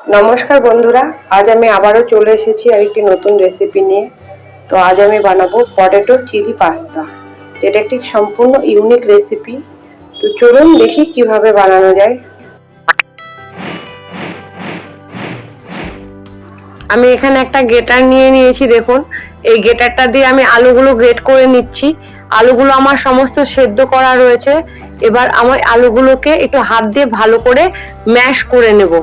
নমস্কার বন্ধুরা, আজ আমি আবারও চলে এসেছি আরেকটি নতুন রেসিপি নিয়ে। তো আজ আমি বানাবো পটেটো চিলি পাস্তা যেটা একটি সম্পূর্ণ ইউনিক রেসিপি তো চলুন দেখি কীভাবে বানানো যায়। আমি এখানে একটা গেটার নিয়ে নিয়েছি, দেখুন। এই গেটারটা দিয়ে আমি আলুগুলো গ্রেট করে নিচ্ছি। আলুগুলো আমার সমস্ত সেদ্ধ করা রয়েছে। এবার আমার আলুগুলোকে একটু হাত দিয়ে ভালো করে ম্যাশ করে নেব।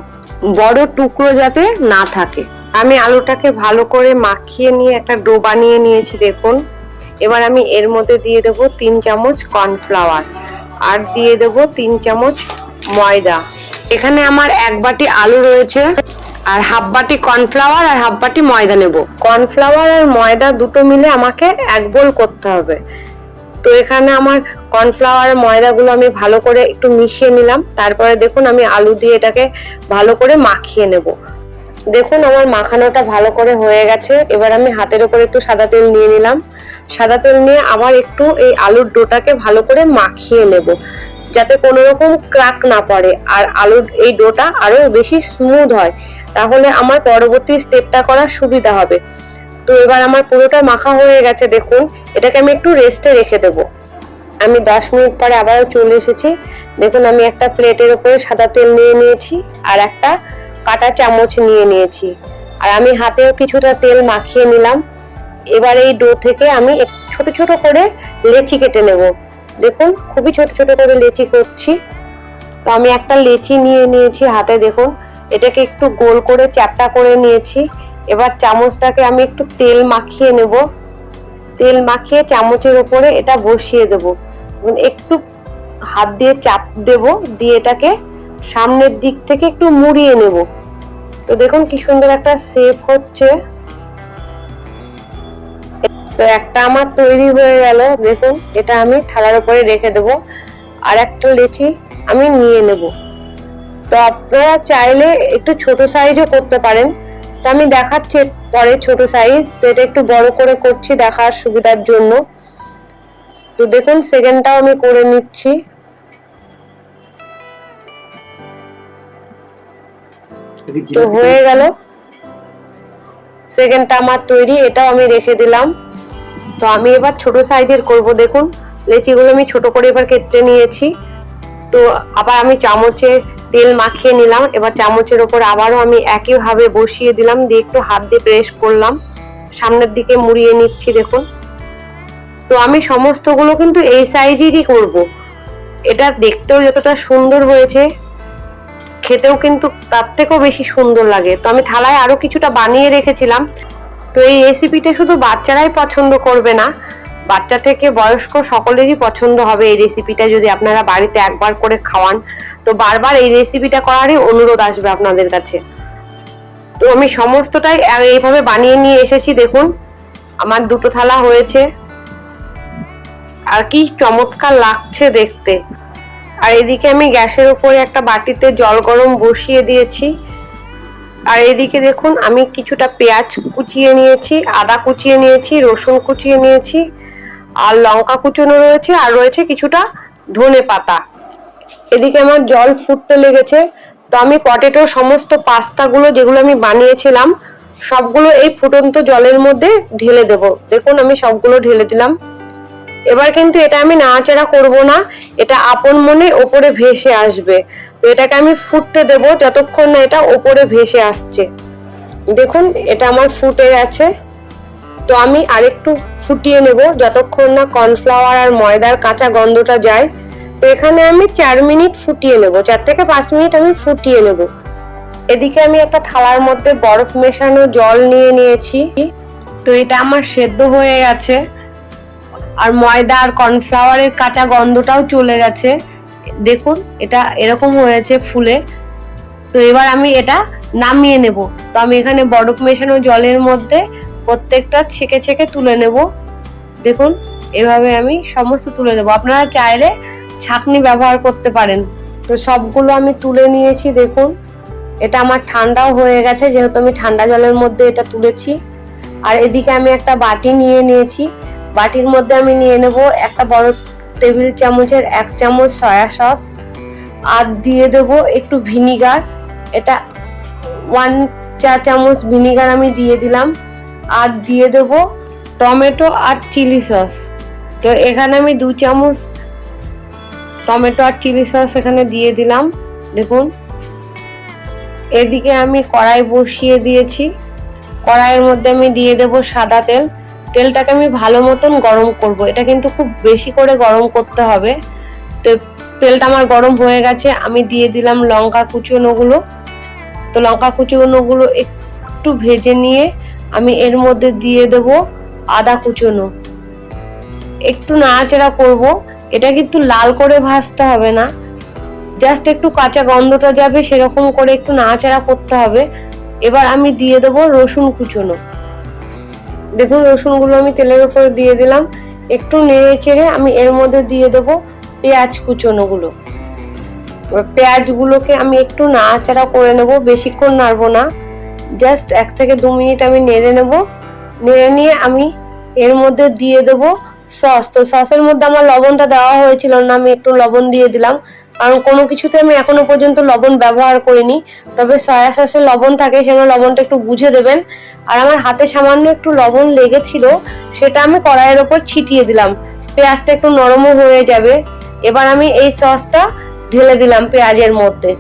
বড় টুকরো যাতে না থাকে। আমি আলুটাকে ভালো করে মাখিয়ে নিয়ে একটা ডো বানিয়ে নিয়েছি, দেখুন। এবার আমি এর মধ্যে দিয়ে দেবো তিন চামচ কর্নফ্লাওয়ার আর দিয়ে দেবো তিন চামচ ময়দা। এখানে আমার এক বাটি আলু রয়েছে আর হাফ বাটি কর্নফ্লাওয়ার আর হাফ বাটি ময়দা নেব। কর্নফ্লাওয়ার আর ময়দা দুটো মিলে আমাকে এক বোল করতে হবে। তো এখানে আমার কর্নফ্লাওয়ার ময়দাগুলো আমি ভালো করে একটু মিশিয়ে নিলাম। তারপরে দেখুন আমি আলু দিয়ে এটাকে ভালো করে মাখিয়ে নেব। দেখুন আমার মাখানোটা ভালো করে হয়ে গেছে। এবার আমি হাতের উপর একটু সাদা তেল নিয়ে নিলাম। সাদা তেল নিয়ে আবার একটু এই আলুর ডোটাকে ভালো করে মাখিয়ে নেব। যাতে কোনো রকম ক্রাক না পড়ে আর আলুর এই ডোটা আরও বেশি স্মুথ হয়। তাহলে আমার পরবর্তী স্টেপটা করার সুবিধা হবে। তো এবার আমার পুরোটা মাখা হয়ে গেছে, দেখুন। এটাকে আমি একটু রেস্টে রেখে দেবো। আমি দশ মিনিট পরে আবারও চলে এসেছি। দেখুন, আমি একটা প্লেটের উপরে সাদা তেল নিয়ে নিয়েছি আর একটা কাটা চামচ নিয়ে নিয়েছি। আর আমি হাতেও কিছুটা তেল মাখিয়ে নিলাম। এবার এই ডো থেকে আমি ছোট ছোট করে লেচি কেটে নেব। দেখুন, খুবই ছোট ছোট করে লেচি করছি। তো আমি একটা লেচি নিয়ে নিয়েছি হাতে, দেখুন। এটাকে একটু গোল করে চ্যাপটা করে নিয়েছি। এবার চামচটাকে আমি একটু তেল মাখিয়ে নেব। তেল মাখিয়ে চামচের উপরে এটা বসিয়ে দেব। একটু হাত দিয়ে চাপ দেব, দিয়ে এটাকে সামনের দিক থেকে একটু মুড়িয়ে নেব। তো দেখুন কি সুন্দর একটা শেপ হচ্ছে। তো একটা আমার তৈরি হয়ে গেল। দেখুন, এটা আমি থালার উপরে রেখে দেব। আর একটা লেচি আমি নিয়ে নেব। তো আপনারা চাইলে একটু ছোট সাইজও করতে পারেন। তো আমি দেখাচ্ছি পরে ছোট সাইজ তো এটা একটু বড় করে করছি দেখার সুবিধার জন্য। তো দেখুন সেকেন্ডটাও আমি করে নিচ্ছি। তো হয়ে গেল। সেকেন্ডটা আমার তৈরি এটাও আমি রেখে দিলাম। তো আমি এবার ছোট সাইজের করব দেখুন। লেচিগুলো আমি ছোট করে এবার কেটে নিয়েছি। তো আবার আমি চামচে তেল মাখিয়ে নিলাম। এবার চামচের ওপর আবারও আমি একইভাবে বসিয়ে দিলাম, দিয়ে একটু হাত দিয়ে প্রেস করলাম। সামনের দিকে মুড়িয়ে নিচ্ছি, দেখুন। তো আমি সমস্তগুলো কিন্তু এই সাইজেরই করব। এটা দেখতেও যতটা সুন্দর হয়েছে, খেতেও কিন্তু তার থেকেও বেশি সুন্দর লাগে। তো আমি থালায় আরও কিছুটা বানিয়ে রেখেছিলাম। তো এই রেসিপিটা শুধু বাচ্চারাই পছন্দ করবে না বাচ্চা থেকে বয়স্ক সকলেরই পছন্দ হবে এই রেসিপিটা যদি আপনারা বাড়িতে একবার করে খাওয়ান, তো বারবার এই রেসিপিটা করারই অনুরোধ আসবে আপনাদের কাছে। তো আমি সমস্তটাই এইভাবে বানিয়ে নিয়ে এসেছি, দেখুন। আমার দুটো থালা হয়েছে। আর কি চমৎকার লাগছে দেখতে। আর এদিকে আমি গ্যাসের উপরে একটা বাটিতে জল গরম বসিয়ে দিয়েছি। আর এদিকে দেখুন, আমি কিছুটা পেঁয়াজ কুচিয়ে নিয়েছি, আদা কুচিয়ে নিয়েছি, রসুন কুচিয়ে নিয়েছি। আর লঙ্কা কুচোনো রয়েছে, আর রয়েছে কিছুটা ধনে পাতা। এদিকে আমার জল ফুটতে লেগেছে, তো আমি পটেটোর সমস্ত পাস্তাগুলো যেগুলো আমি বানিয়েছিলাম, সবগুলো এই ফুটন্ত জলের মধ্যে ঢেলে দেব। দেখুন, আমি সবগুলো ঢেলে দিলাম। এবার কিন্তু এটা আমি নাড়াচাড়া করব না, এটা আপন মনে ওপরে ভেসে আসবে। তো এটাকে আমি ফুটতে দেব যতক্ষণ না এটা ওপরে ভেসে আসছে। দেখুন, এটা আমার ফুটে গেছে। তো আমি আরেকটু ফুটিয়ে নেব। যতক্ষণ না কর্নফ্লাওয়ার আর ময়দার কাঁচা গন্ধটা যায়, তো এখানে আমি চার মিনিট ফুটিয়ে নেব। চার থেকে পাঁচ মিনিট আমি ফুটিয়ে নেব। এদিকে আমি একটা থালার মধ্যে বরফ মেশানো জল নিয়ে নিয়েছি। তো এটা আমার সেদ্ধ হয়ে গেছে। আর ময়দা আর কর্নফ্লাওয়ারের কাঁচা গন্ধটাও চলে গেছে। দেখুন, এটা এরকম হয়েছে ফুলে। তো এবার আমি এটা নামিয়ে নেব। তো আমি এখানে বরফ মেশানো জলের মধ্যে প্রত্যেকটা ছেঁকে ছেঁকে তুলে নেব। দেখুন, এভাবে আমি সমস্ত তুলে নেব। আপনারা চাইলে ছাঁকনি ব্যবহার করতে পারেন। তো সবগুলো আমি তুলে নিয়েছি, দেখুন। এটা আমার ঠান্ডাও হয়ে গেছে, যেহেতু আমি ঠান্ডা জলের মধ্যে এটা তুলেছি। আর এদিকে আমি একটা বাটি নিয়ে নিয়েছি। বাটির মধ্যে আমি নিয়ে নেব একটা বড় টেবিল চামচের এক চামচ সয়া সস। আর দিয়ে দেব একটু ভিনিগার। এটা ওয়ান চা চামচ ভিনিগার আমি দিয়ে দিলাম। আর দিয়ে দেব টমেটো আর চিলি সস। তো এখানে আমি দু চামচ টমেটো আর চিলি সস এখানে দিয়ে দিলাম। দেখুন। এদিকে আমি কড়াই বসিয়ে দিয়েছি। কড়াইয়ের মধ্যে আমি দিয়ে দেব সাদা তেল। তেলটাকে আমি ভালো মতন গরম করব। এটা কিন্তু খুব বেশি করে গরম করতে হবে। তো তেলটা আমার গরম হয়ে গেছে। আমি দিয়ে দিলাম লঙ্কা কুচনোগুলো। তো লঙ্কা কুচনোগুলো একটু ভেজে নিয়ে আমি এর মধ্যে দিয়ে দেব আদা কুচনো। একটু নাড়াচাড়া করব। এটা কিন্তু লাল করে ভাজতে হবে না। জাস্ট একটু কাঁচা গন্ধটা যাবে, সেরকম করে একটু নাড়াচাড়া করতে হবে। এবার আমি দিয়ে দেবো রসুন কুচনো। দেখুন, রসুনগুলো আমি তেলের উপরে দিয়ে দিলাম। একটু নেড়ে চেড়ে আমি এর মধ্যে দিয়ে দেবো পেঁয়াজ কুচনোগুলো। পেঁয়াজগুলোকে আমি একটু নাড়াচাড়া করে নেব, বেশিক্ষণ নাড়বো না। জাস্ট এক থেকে দু মিনিট আমি নেড়ে নেব। নেড়ে নিয়ে আমি এর মধ্যে দিয়ে দেব সস। তো সসের মধ্যে আমার লবণটা দেওয়া হয়েছিল না, আমি একটু লবণ দিয়ে দিলাম। কারণ কোনো কিছুতে আমি এখনও পর্যন্ত লবণ ব্যবহার করিনি। তবে সয়া সসে লবণ থাকে, সেজন্য লবণটা একটু বুঝে দেবেন। আর আমার হাতে সামান্য একটু লবণ লেগেছিল, সেটা আমি কড়াইয়ের ওপর ছিটিয়ে দিলাম। পেঁয়াজটা একটু নরমও হয়ে যাবে। এবার আমি এই সসটা ঢেলে দিলাম পেঁয়াজের মধ্যে।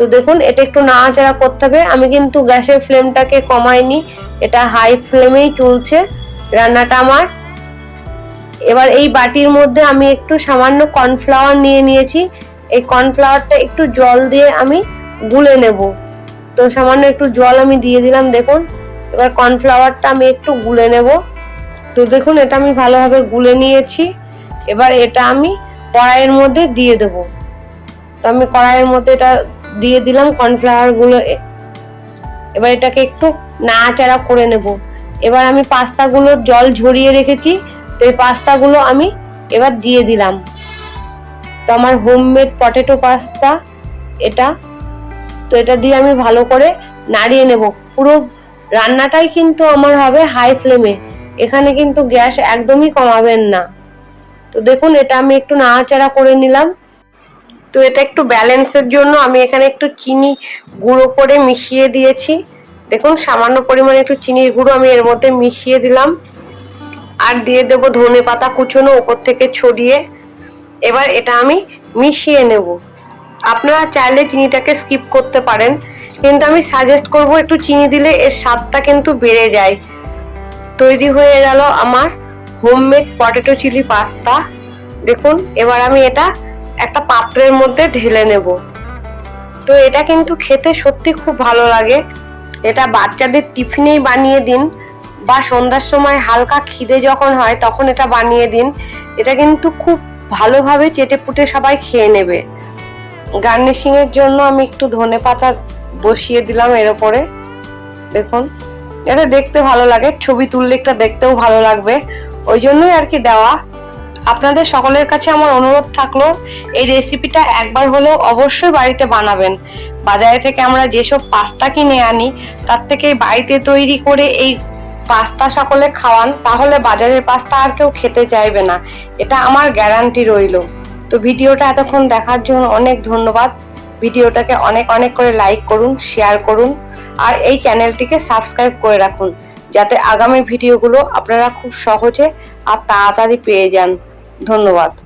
তো দেখুন, এটা একটু নাড়াচাড়া করতে হবে। আমি কিন্তু গ্যাসের ফ্লেমটাকে কমাইনি। এটা হাই ফ্লেমেই চলছে রান্নাটা আমার। এবার এই বাটির মধ্যে আমি একটু সামান্য কর্নফ্লাওয়ার নিয়ে নিয়েছি। এই কর্নফ্লাওয়ারটা একটু জল দিয়ে আমি গুলে নেব। তো সামান্য একটু জল আমি দিয়ে দিলাম, দেখুন। এবার কর্নফ্লাওয়ারটা আমি একটু গুলে নেব। তো দেখুন, এটা আমি ভালোভাবে গুলে নিয়েছি। এবার এটা আমি কড়াইয়ের মধ্যে দিয়ে দেব। তো আমি কড়াইয়ের মধ্যে এটা দিয়ে দিলাম কর্নফ্লাওয়ারগুলো। এবার এটাকে একটু নাড়াচাড়া করে নেব। এবার আমি পাস্তাগুলোর জল ঝরিয়ে রেখেছি, তো এই পাস্তাগুলো আমি এবার দিয়ে দিলাম। তো আমার হোমমেড পটেটো পাস্তা এটা, তো এটা দিয়ে আমি ভালো করে নাড়িয়ে নেব। পুরো রান্নাটাই কিন্তু আমার হবে হাই ফ্লেমে এখানে কিন্তু গ্যাস একদমই কমাবেন না। তো দেখুন, এটা আমি একটু নাড়াচাড়া করে নিলাম। তো এটা একটু ব্যালেন্সের জন্য আমি এখানে একটু চিনি গুঁড়ো করে মিশিয়ে দিয়েছি। দেখুন, সামান্য পরিমাণে একটু চিনির গুঁড়ো আমি এর মধ্যে মিশিয়ে দিলাম। আর দিয়ে দেবো ধনে পাতা কুচোনো ওপর থেকে ছড়িয়ে। এবার এটা আমি মিশিয়ে নেব। আপনারা চাইলে চিনিটাকে স্কিপ করতে পারেন, কিন্তু আমি সাজেস্ট করব একটু চিনি দিলে এর স্বাদটা কিন্তু বেড়ে যায়। তৈরি হয়ে গেল আমার হোমমেড পটেটো চিলি পাস্তা দেখুন, এবার আমি এটা একটা পাত্রের মধ্যে ঢেলে নেব। তো এটা কিন্তু খেতে সত্যি খুব ভালো লাগে। এটা বাচ্চাদের টিফিনেই বানিয়ে দিন বা সন্ধ্যার সময় হালকা খিদে যখন হয় তখন এটা বানিয়ে দিন। এটা কিন্তু খুব ভালোভাবে চেটে পুটে সবাই খেয়ে নেবে। গার্নিশিং এর জন্য আমি একটু ধনে পাতা বসিয়ে দিলাম এর উপরে দেখুন, এটা দেখতে ভালো লাগে। ছবি তুললে একটা দেখতেও ভালো লাগবে। ওই জন্যই আর কি দেওয়া। আপনাদের সকলের কাছে আমার অনুরোধ থাকল, এই রেসিপিটা একবার হলেও অবশ্যই বাড়িতে বানাবেন। বাজারে থেকে আমরা যেসব পাস্তা কিনে আনি, তার থেকে বাড়িতে তৈরি করে এই পাস্তা সকলে খাওয়ান, তাহলে বাজারের পাস্তা আর কেউ খেতে চাইবে না। এটা আমার গ্যারান্টি রইল। তো ভিডিওটা এতক্ষণ দেখার জন্য অনেক ধন্যবাদ। ভিডিওটাকে অনেক অনেক করে লাইক করুন শেয়ার করুন, আর এই চ্যানেলটিকে সাবস্ক্রাইব করে রাখুন, যাতে আগামী ভিডিওগুলো আপনারা খুব সহজে আর তাড়াতাড়ি পেয়ে যান। ধন্যবাদ।